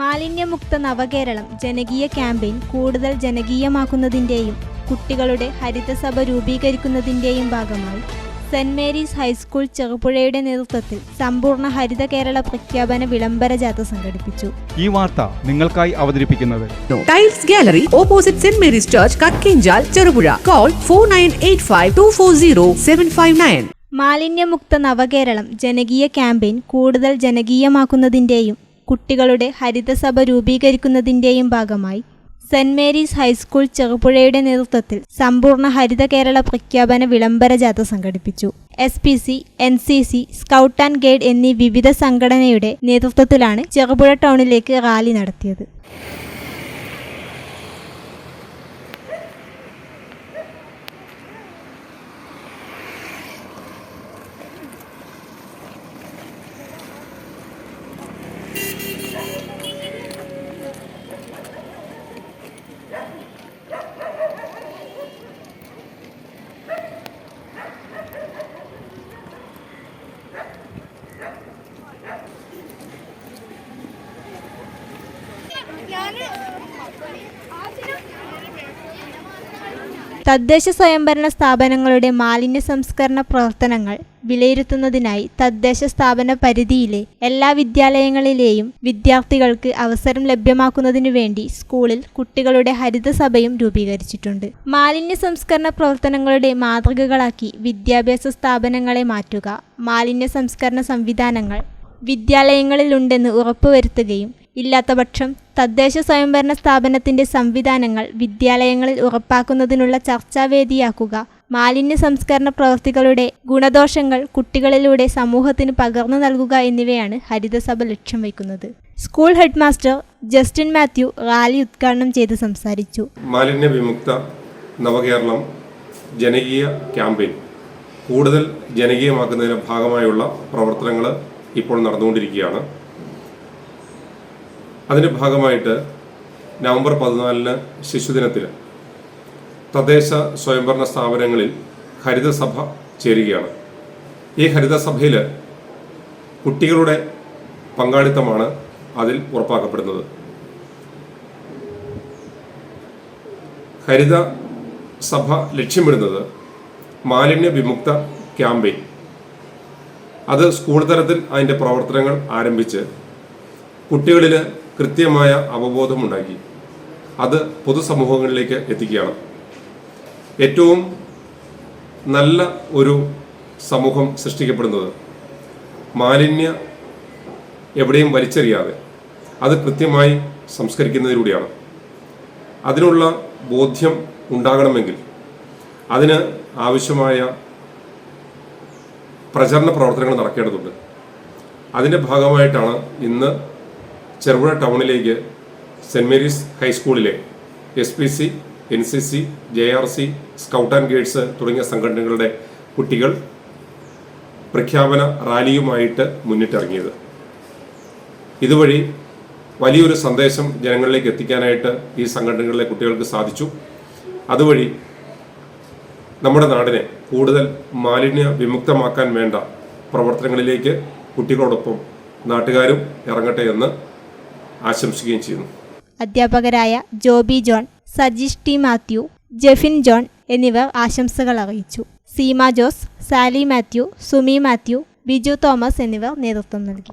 മാലിന്യമുക്ത നവകേരളം ജനകീയ ക്യാമ്പയിൻ കൂടുതൽ ജനകീയമാക്കുന്നതിന്റെയും കുട്ടികളുടെ ഹരിതസഭ രൂപീകരിക്കുന്നതിന്റെയും ഭാഗമായി സെന്റ് മേരീസ് ഹൈസ്കൂൾ ചെറുപുഴയുടെ നേതൃത്വത്തിൽ സമ്പൂർണ ഹരിത കേരള പ്രഖ്യാപന വിളംബര ജാഥ സംഘടിപ്പിച്ചു. ഈ വാർത്ത നിങ്ങൾക്കായി അവതരിപ്പിക്കുന്നത് tiles gallery opposite Saint Mary's church Kakkinchal Cherupuzha. Call four nine eight five two four zero seven five nine മാലിന്യമുക്ത നവകേരളം ജനകീയ ക്യാമ്പയിൻ കൂടുതൽ ജനകീയമാക്കുന്നതിന്റെയും കുട്ടികളുടെ ഹരിതസഭ രൂപീകരിക്കുന്നതിന്റെയും ഭാഗമായി സെന്റ് മേരീസ് ഹൈസ്കൂൾ ചെറുപുഴയുടെ നേതൃത്വത്തിൽ സമ്പൂർണ ഹരിത കേരള പ്രഖ്യാപന വിളംബര ജാഥ സംഘടിപ്പിച്ചു. S P C N C C scout and guide എന്നീ വിവിധ സംഘടനയുടെ നേതൃത്വത്തിലാണ് ചെറുപുഴ ടൗണിലേക്ക് റാലി നടത്തിയത്. തദ്ദേശ സ്വയംഭരണ സ്ഥാപനങ്ങളുടെ മാലിന്യ സംസ്കരണ പ്രവർത്തനങ്ങൾ വിലയിരുത്തുന്നതിനായി തദ്ദേശ സ്ഥാപന പരിധിയിലെ എല്ലാ വിദ്യാലയങ്ങളിലെയും വിദ്യാർത്ഥികൾക്ക് അവസരം ലഭ്യമാക്കുന്നതിനു വേണ്ടി സ്കൂളിൽ കുട്ടികളുടെ ഹരിതസഭയും രൂപീകരിച്ചിട്ടുണ്ട്. മാലിന്യ സംസ്കരണ പ്രവർത്തനങ്ങളുടെ മാതൃകകളാക്കി വിദ്യാഭ്യാസ സ്ഥാപനങ്ങളെ മാറ്റുക മാലിന്യ സംസ്കരണ സംവിധാനങ്ങൾ വിദ്യാലയങ്ങളിലുണ്ടെന്ന് ഉറപ്പുവരുത്തുകയും ഇല്ലാത്തപക്ഷം തദ്ദേശ സ്വയംഭരണ സ്ഥാപനത്തിന്റെ സംവിധാനങ്ങൾ വിദ്യാലയങ്ങളിൽ ഉറപ്പാക്കുന്നതിനുള്ള ചർച്ചാവേദിയാക്കുക. മാലിന്യ സംസ്കരണ പ്രവൃത്തികളുടെ ഗുണദോഷങ്ങൾ കുട്ടികളിലൂടെ സമൂഹത്തിന് പകർന്നു നൽകുക എന്നിവയാണ് ഹരിതസഭ ലക്ഷ്യം വയ്ക്കുന്നത്. School headmaster Justin Mathew rally ഉദ്ഘാടനം ചെയ്ത് സംസാരിച്ചു. മാലിന്യ വിമുക്ത നവകേരളം ജനകീയ ക്യാമ്പയിൻ. കൂടുതൽ ജനകീയമാക്കുന്നതിന് ഭാഗമായുള്ള പ്രവർത്തനങ്ങൾ ഇപ്പോൾ നടന്നുകൊണ്ടിരിക്കുകയാണ്. അതിന്റെ ഭാഗമായിട്ട് നവംബർ പതിനാലിന് ശിശുദിനത്തിൽ തദ്ദേശ സ്വയംഭരണ സ്ഥാപനങ്ങളിൽ ഹരിതസഭ ചേരുകയാണ്. ഈ ഹരിതസഭയിൽ കുട്ടികളുടെ പങ്കാളിത്തമാണ് അതിൽ ഉറപ്പാക്കപ്പെടുന്നത്. ഹരിത സഭ ലക്ഷ്യമിടുന്നത് മാലിന്യ വിമുക്ത ക്യാമ്പയിൻ. അത് സ്കൂൾ തലത്തിൽ അതിന്റെ പ്രവർത്തനങ്ങൾ ആരംഭിച്ച് കുട്ടികളിൽ കൃത്യമായ അവബോധമുണ്ടാക്കി. അത് പൊതുസമൂഹങ്ങളിലേക്ക് എത്തിക്കുകയാണ്. ഏറ്റവും നല്ല ഒരു സമൂഹം സൃഷ്ടിക്കപ്പെടുന്നത് മാലിന്യ എവിടെയും വലിച്ചെറിയാതെ അത് കൃത്യമായി സംസ്കരിക്കുന്നതിലൂടെയാണ്. അതിനുള്ള ബോധ്യം ഉണ്ടാകണമെങ്കിൽ അതിന് ആവശ്യമായ പ്രചരണ പ്രവർത്തനങ്ങൾ നടക്കേണ്ടതുണ്ട്. അതിന്റെ ഭാഗമായിട്ടാണ് ഇന്ന് ചെറുപുഴ ടൗണിലേക്ക് സെന്റ് മേരീസ് ഹൈസ്കൂളിലെ S P C N C C J R C scout and guides തുടങ്ങിയ സംഘടനകളുടെ കുട്ടികൾ പ്രഖ്യാപന റാലിയുമായിട്ട് മുന്നിട്ടിറങ്ങിയത്. ഇതുവഴി വലിയൊരു സന്ദേശം ജനങ്ങളിലേക്ക് എത്തിക്കാനായിട്ട് ഈ സംഘടനകളിലെ കുട്ടികൾക്ക് സാധിച്ചു. അതുവഴി നമ്മുടെ നാടിനെ കൂടുതൽ മാലിന്യ വിമുക്തമാക്കാൻ വേണ്ട പ്രവർത്തനങ്ങളിലേക്ക് കുട്ടികളോടൊപ്പം നാട്ടുകാരും ഇറങ്ങട്ടെ എന്ന് ആശംസിക്കുകയും ചെയ്യുന്നു. അധ്യാപകരായ Joby John Sajeesh T Mathew Jeffin John എന്നിവർ ആശംസകൾ അറിയിച്ചു. Seema Jose Sally Mathew Sumi Mathew Biju Thomas എന്നിവർ നേതൃത്വം നൽകി.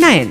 nine